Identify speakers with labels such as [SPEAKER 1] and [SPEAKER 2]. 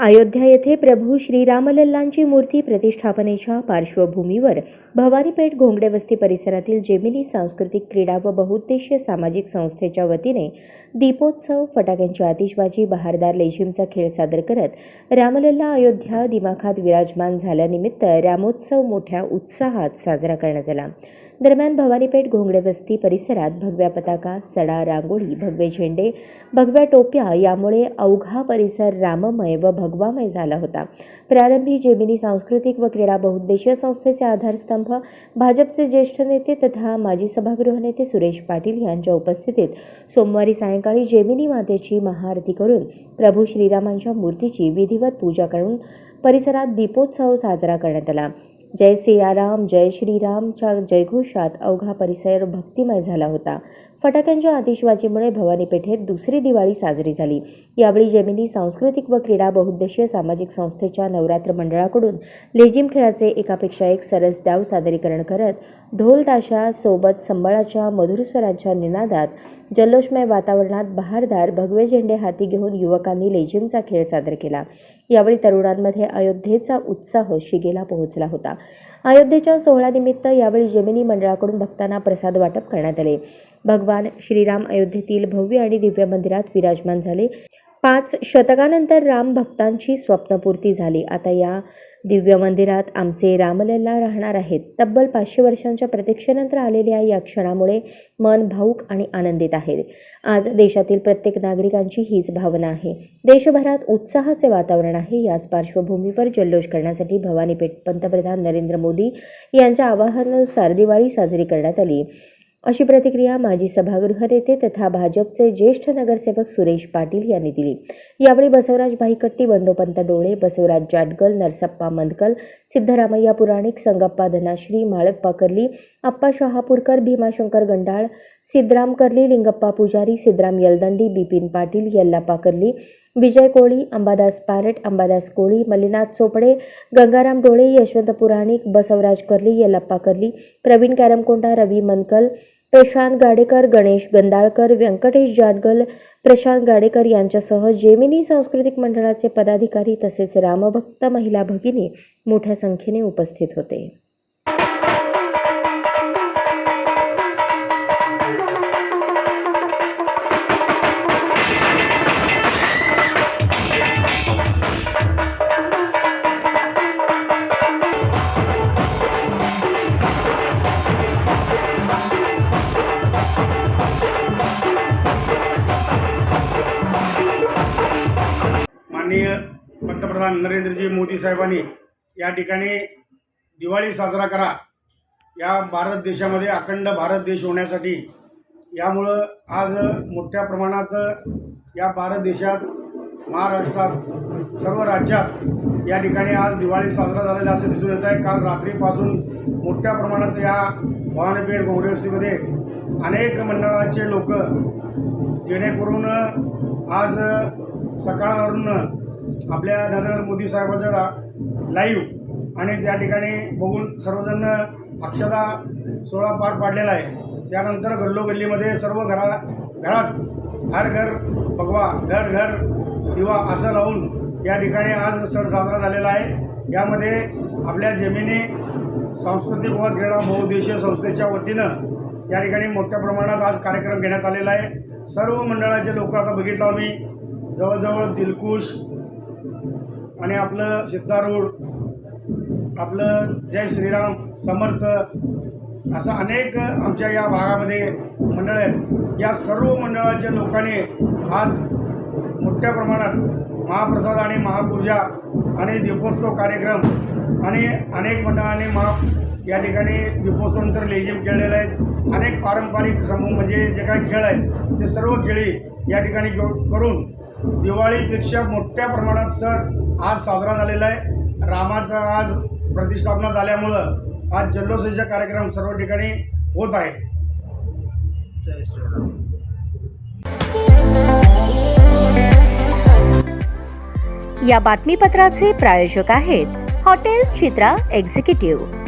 [SPEAKER 1] अयोध्या येथे प्रभू श्रीरामलल्लांची मूर्ती प्रतिष्ठापनेच्या पार्श्वभूमीवर भवानीपेठ घोंगडे वस्ती परिसरातील जेमिनी सांस्कृतिक क्रीडा व बहुउद्देशीय सामाजिक संस्थेच्या वतीने दीपोत्सव फटाक्यांची आतिषबाजी बहारदार लेझिमचा खेळ सादर करत रामलल्ला अयोध्या दिमाखात विराजमान झाल्यानिमित्त रामोत्सव मोठ्या उत्साहात साजरा करण्यात आला. दरम्यान भवानीपेठ घोंगडे वस्ती परिसरात भगव्या पताका सडा रांगोळी भगवे झेंडे भगव्या टोप्या यामुळे अवघा परिसर राममय व भगवामय झाला होता. प्रारंभी जेमिनी सांस्कृतिक व क्रीडा बहुउद्देशीय संस्थेचे आधारस्तंभ भाजपचे ज्येष्ठ नेते तथा माजी सभागृह नेते सुरेश पाटील यांच्या उपस्थितीत सोमवारी सायंकाळी जेमिनी मातेची महाआरती करून प्रभू श्रीरामांच्या मूर्तीची विधिवत पूजा करून परिसरात दीपोत्सव साजरा करण्यात आला. जय सियाराम जय श्रीरामच्या जयघोषात अवघा परिसर भक्तिमय झाला होता. फटाक्यांच्या आतिषबाजीमुळे भवानी पेठेत दुसरी दिवाळी साजरी झाली. यावेळी जेमिनी सांस्कृतिक व क्रीडा बहुउद्देशीय सामाजिक संस्थेच्या नवरात्र मंडळाकडून लेझिम खेळाचे एकापेक्षा एक सरस डाव सादरीकरण करत ढोल ताशा सोबत संबळाच्या मधुर स्वरांच्या निनादात जल्लोषमय वातावरणात बहारदार भगवे झेंडे हाती घेऊन युवकांनी लेझिमचा खेळ सादर केला. यावेळी तरुणांमध्ये अयोध्येचा उत्साह शिगेला पोहोचला होता. अयोध्येच्या सोहळ्यानिमित्त यावेळी जमिनी मंडळाकडून भक्तांना प्रसाद वाटप करण्यात आले. भगवान श्रीराम अयोध्येतील भव्य आणि दिव्य मंदिरात विराजमान झाले. पाच शतकानंतर राम भक्तांची स्वप्नपूर्ती झाली. आता या दिव्य मंदिरात आमचे रामलल्ला राहणार आहेत. तब्बल पाचशे वर्षांच्या प्रतीक्षेनंतर आलेल्या या क्षणामुळे मन भाऊक आणि आनंदित आहे. आज देशातील प्रत्येक नागरिकांची हीच भावना आहे. देशभरात उत्साहाचे वातावरण आहे. याच पार्श्वभूमीवर जल्लोष करण्यासाठी भवानीपेठ पंतप्रधान नरेंद्र मोदी यांच्या आवाहनानुसार दिवाळी साजरी करण्यात आली. अशी प्रतिक्रिया माजी सभागृह नेते तथा भाजपचे ज्येष्ठ नगरसेवक सुरेश पाटील यांनी दिली. यावेळी बसवराज भाईकट्टी बंडोपंत डोळे बसवराज जाटगल नरसप्पा मंदकल सिद्धरामय्या पुराणिक संगप्पा धनाश्री माळप्पा कर्ली अप्पा शहापूरकर भीमाशंकर गंडाळ सिद्धराम कर्ली लिंगप्पा पुजारी सिद्धराम यलदंडी बिपिन पाटील यल्लाप्पा कर्ली विजय कोळी अंबादास पारट अंबादास कोळी मल्लीनाथ चोपडे गंगाराम डोळे यशवंत पुराणिक बसवराज कर्ली यल्लाप्पा कर्ली प्रवीण कॅरमकोंडा रवी मनकल प्रशांत गाडेकर गणेश गंदाळकर व्यंकटेश जाडगल प्रशांत गाडेकर यांच्यासह जेमिनी सांस्कृतिक मंडळाचे पदाधिकारी तसेच रामभक्त महिला भगिनी मोठ्या संख्येने उपस्थित होते.
[SPEAKER 2] पंतप्रधान नरेंद्रजी मोदी साहेबांनी या ठिकाणी दिवाळी साजरा करा. या भारत देशामध्ये अखंड भारत देश होण्यासाठी यामुळं आज मोठ्या प्रमाणात या भारत देशात महाराष्ट्रात सर्व राज्यात या ठिकाणी आज दिवाळी साजरा झालेला असं दिसून येत आहे. काल रात्रीपासून मोठ्या प्रमाणात या भवानीपेठ घोंगडे अनेक मंडळाचे लोक जेणेकरून आज सकाळवरून आपल्या नरेंद्र मोदी साहेबांच्या लाईव्ह आणि त्या ठिकाणी बघून सर्वजण अक्षदा सोहळा पार पाडलेला आहे. त्यानंतर गल्लोगल्लीमध्ये सर्व घरा घरात हर घर भगवा घर घर दिवा असं लावून या ठिकाणी आज सण साजरा झालेला आहे. यामध्ये आपल्या जमिनी सांस्कृतिक व क्रीडा बहुउद्देशीय संस्थेच्या वतीनं या ठिकाणी मोठ्या प्रमाणात आज कार्यक्रम घेण्यात आलेला आहे. सर्व मंडळाचे लोक आता बघितलं आम्ही. जवळजवळ दिलकुश आणि आपलं सिद्धारूढ आपलं जय श्रीराम समर्थ असं अनेक आमच्या या भागामध्ये मंडळ आहेत. या सर्व मंडळाच्या लोकांनी आज मोठ्या प्रमाणात महाप्रसाद आणि महापूजा आणि दीपोत्सव कार्यक्रम आणि अनेक मंडळांनी महा या ठिकाणी दीपोत्सवानंतर लेझिम खेळलेले आहेत अनेक पारंपरिक समूह म्हणजे जे काही खेळ आहेत ते सर्व खेळी या ठिकाणी करून दिवाळीपेक्षा मोठ्या प्रमाणात सण आज साजरा झालेला आहे. रामाचा आज प्रतिष्ठापना झाल्यामुळं आज जल्लोषाचे कार्यक्रम सर्व ठिकाणी होत आहे. जय श्रीराम.
[SPEAKER 1] या बातमीपत्राचे प्रायोजक आहेत हॉटेल चित्रा एक्झिक्युटिव्ह.